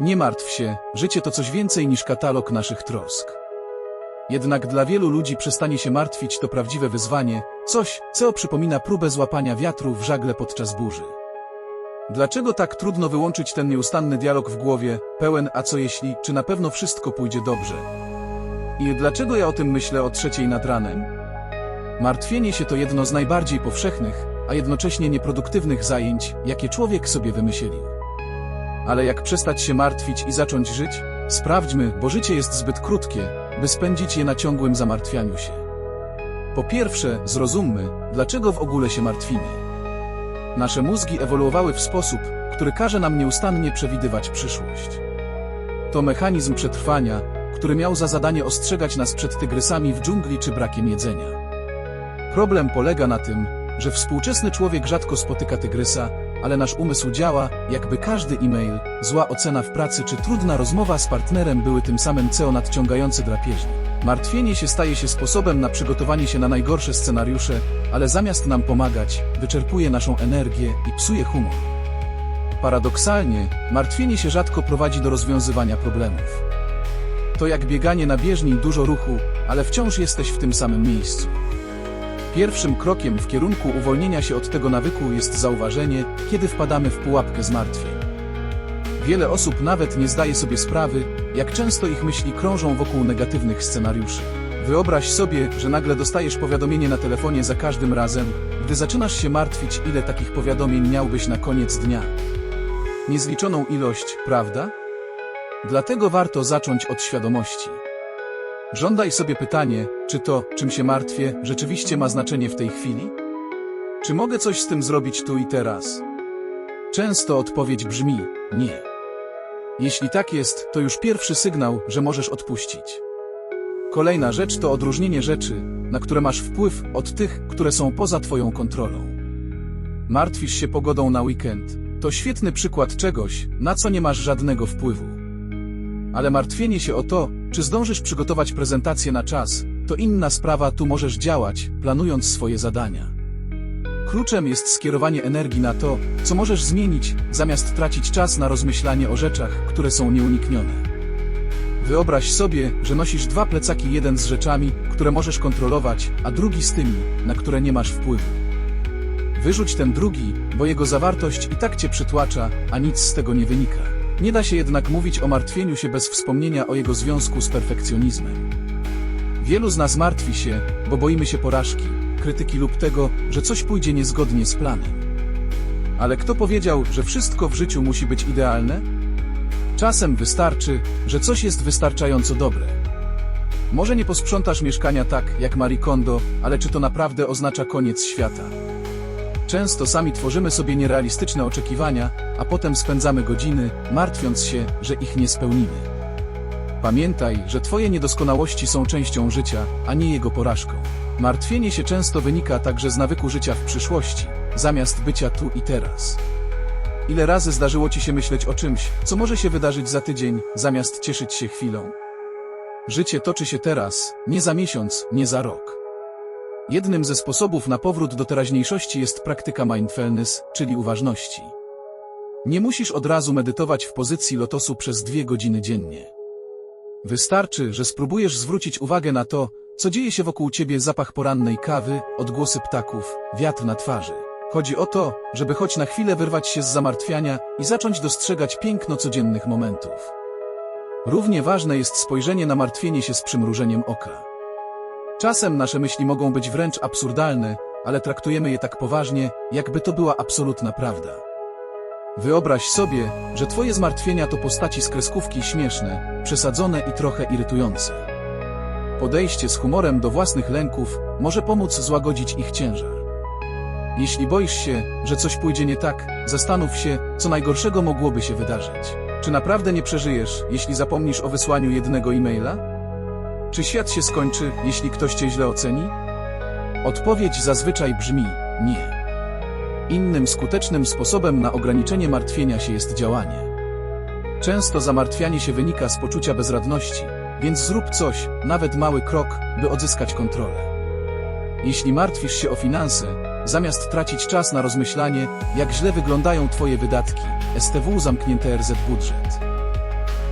Nie martw się, życie to coś więcej niż katalog naszych trosk. Jednak dla wielu ludzi przestanie się martwić to prawdziwe wyzwanie, coś, co przypomina próbę złapania wiatru w żagle podczas burzy. Dlaczego tak trudno wyłączyć ten nieustanny dialog w głowie, pełen a co jeśli, czy na pewno wszystko pójdzie dobrze? I dlaczego ja o tym myślę o trzeciej nad ranem? Martwienie się to jedno z najbardziej powszechnych, a jednocześnie nieproduktywnych zajęć, jakie człowiek sobie wymyślił. Ale jak przestać się martwić i zacząć żyć? Sprawdźmy, bo życie jest zbyt krótkie, by spędzić je na ciągłym zamartwianiu się. Po pierwsze, zrozummy, dlaczego w ogóle się martwimy. Nasze mózgi ewoluowały w sposób, który każe nam nieustannie przewidywać przyszłość. To mechanizm przetrwania, który miał za zadanie ostrzegać nas przed tygrysami w dżungli czy brakiem jedzenia. Problem polega na tym, że współczesny człowiek rzadko spotyka tygrysa, ale nasz umysł działa, jakby każdy e-mail, zła ocena w pracy czy trudna rozmowa z partnerem były tym samym CEO nadciągający drapieżnik. Martwienie się staje się sposobem na przygotowanie się na najgorsze scenariusze, ale zamiast nam pomagać, wyczerpuje naszą energię i psuje humor. Paradoksalnie, martwienie się rzadko prowadzi do rozwiązywania problemów. To jak bieganie na bieżni dużo ruchu, ale wciąż jesteś w tym samym miejscu. Pierwszym krokiem w kierunku uwolnienia się od tego nawyku jest zauważenie, kiedy wpadamy w pułapkę zmartwień. Wiele osób nawet nie zdaje sobie sprawy, jak często ich myśli krążą wokół negatywnych scenariuszy. Wyobraź sobie, że nagle dostajesz powiadomienie na telefonie za każdym razem, gdy zaczynasz się martwić, ile takich powiadomień miałbyś na koniec dnia. Niezliczoną ilość, prawda? Dlatego warto zacząć od świadomości. Żądaj sobie pytanie, czy to, czym się martwię, rzeczywiście ma znaczenie w tej chwili? Czy mogę coś z tym zrobić tu i teraz? Często odpowiedź brzmi nie. Jeśli tak jest, to już pierwszy sygnał, że możesz odpuścić. Kolejna rzecz to odróżnienie rzeczy, na które masz wpływ, od tych, które są poza Twoją kontrolą. Martwisz się pogodą na weekend. To świetny przykład czegoś, na co nie masz żadnego wpływu. Ale martwienie się o to, czy zdążysz przygotować prezentację na czas, to inna sprawa, tu możesz działać, planując swoje zadania. Kluczem jest skierowanie energii na to, co możesz zmienić, zamiast tracić czas na rozmyślanie o rzeczach, które są nieuniknione. Wyobraź sobie, że nosisz dwa plecaki, jeden z rzeczami, które możesz kontrolować, a drugi z tymi, na które nie masz wpływu. Wyrzuć ten drugi, bo jego zawartość i tak cię przytłacza, a nic z tego nie wynika. Nie da się jednak mówić o martwieniu się bez wspomnienia o jego związku z perfekcjonizmem. Wielu z nas martwi się, bo boimy się porażki, krytyki lub tego, że coś pójdzie niezgodnie z planem. Ale kto powiedział, że wszystko w życiu musi być idealne? Czasem wystarczy, że coś jest wystarczająco dobre. Może nie posprzątasz mieszkania tak, jak Marie Kondo, ale czy to naprawdę oznacza koniec świata? Często sami tworzymy sobie nierealistyczne oczekiwania, a potem spędzamy godziny, martwiąc się, że ich nie spełnimy. Pamiętaj, że Twoje niedoskonałości są częścią życia, a nie jego porażką. Martwienie się często wynika także z nawyku życia w przyszłości, zamiast bycia tu i teraz. Ile razy zdarzyło Ci się myśleć o czymś, co może się wydarzyć za tydzień, zamiast cieszyć się chwilą? Życie toczy się teraz, nie za miesiąc, nie za rok. Jednym ze sposobów na powrót do teraźniejszości jest praktyka mindfulness, czyli uważności. Nie musisz od razu medytować w pozycji lotosu przez dwie godziny dziennie. Wystarczy, że spróbujesz zwrócić uwagę na to, co dzieje się wokół ciebie zapach porannej kawy, odgłosy ptaków, wiatr na twarzy. Chodzi o to, żeby choć na chwilę wyrwać się z zamartwiania i zacząć dostrzegać piękno codziennych momentów. Równie ważne jest spojrzenie na martwienie się z przymrużeniem oka. Czasem nasze myśli mogą być wręcz absurdalne, ale traktujemy je tak poważnie, jakby to była absolutna prawda. Wyobraź sobie, że twoje zmartwienia to postaci z kreskówki śmieszne, przesadzone i trochę irytujące. Podejście z humorem do własnych lęków może pomóc złagodzić ich ciężar. Jeśli boisz się, że coś pójdzie nie tak, zastanów się, co najgorszego mogłoby się wydarzyć. Czy naprawdę nie przeżyjesz, jeśli zapomnisz o wysłaniu jednego e-maila? Czy świat się skończy, jeśli ktoś cię źle oceni? Odpowiedź zazwyczaj brzmi nie. Innym skutecznym sposobem na ograniczenie martwienia się jest działanie. Często zamartwianie się wynika z poczucia bezradności, więc zrób coś, nawet mały krok, by odzyskać kontrolę. Jeśli martwisz się o finanse, zamiast tracić czas na rozmyślanie, jak źle wyglądają Twoje wydatki, STW zamknięte RZ budżet.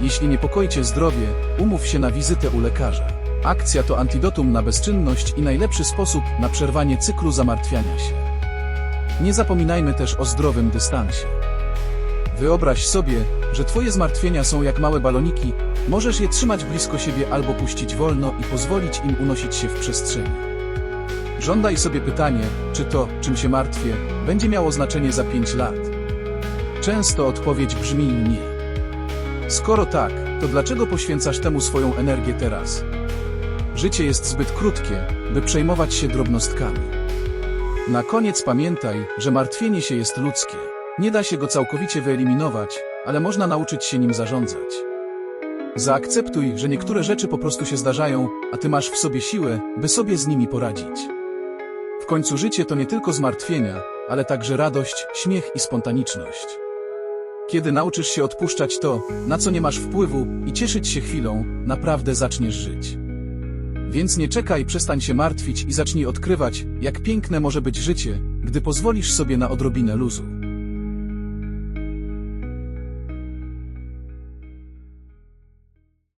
Jeśli niepokoi cię zdrowie, umów się na wizytę u lekarza. Akcja to antidotum na bezczynność i najlepszy sposób na przerwanie cyklu zamartwiania się. Nie zapominajmy też o zdrowym dystansie. Wyobraź sobie, że twoje zmartwienia są jak małe baloniki, możesz je trzymać blisko siebie albo puścić wolno i pozwolić im unosić się w przestrzeni. Żądaj sobie pytanie, czy to, czym się martwię, będzie miało znaczenie za 5 lat. Często odpowiedź brzmi nie. Skoro tak, to dlaczego poświęcasz temu swoją energię teraz? Życie jest zbyt krótkie, by przejmować się drobnostkami. Na koniec pamiętaj, że martwienie się jest ludzkie. Nie da się go całkowicie wyeliminować, ale można nauczyć się nim zarządzać. Zaakceptuj, że niektóre rzeczy po prostu się zdarzają, a ty masz w sobie siłę, by sobie z nimi poradzić. W końcu życie to nie tylko zmartwienia, ale także radość, śmiech i spontaniczność. Kiedy nauczysz się odpuszczać to, na co nie masz wpływu, i cieszyć się chwilą, naprawdę zaczniesz żyć. Więc nie czekaj, przestań się martwić i zacznij odkrywać, jak piękne może być życie, gdy pozwolisz sobie na odrobinę luzu.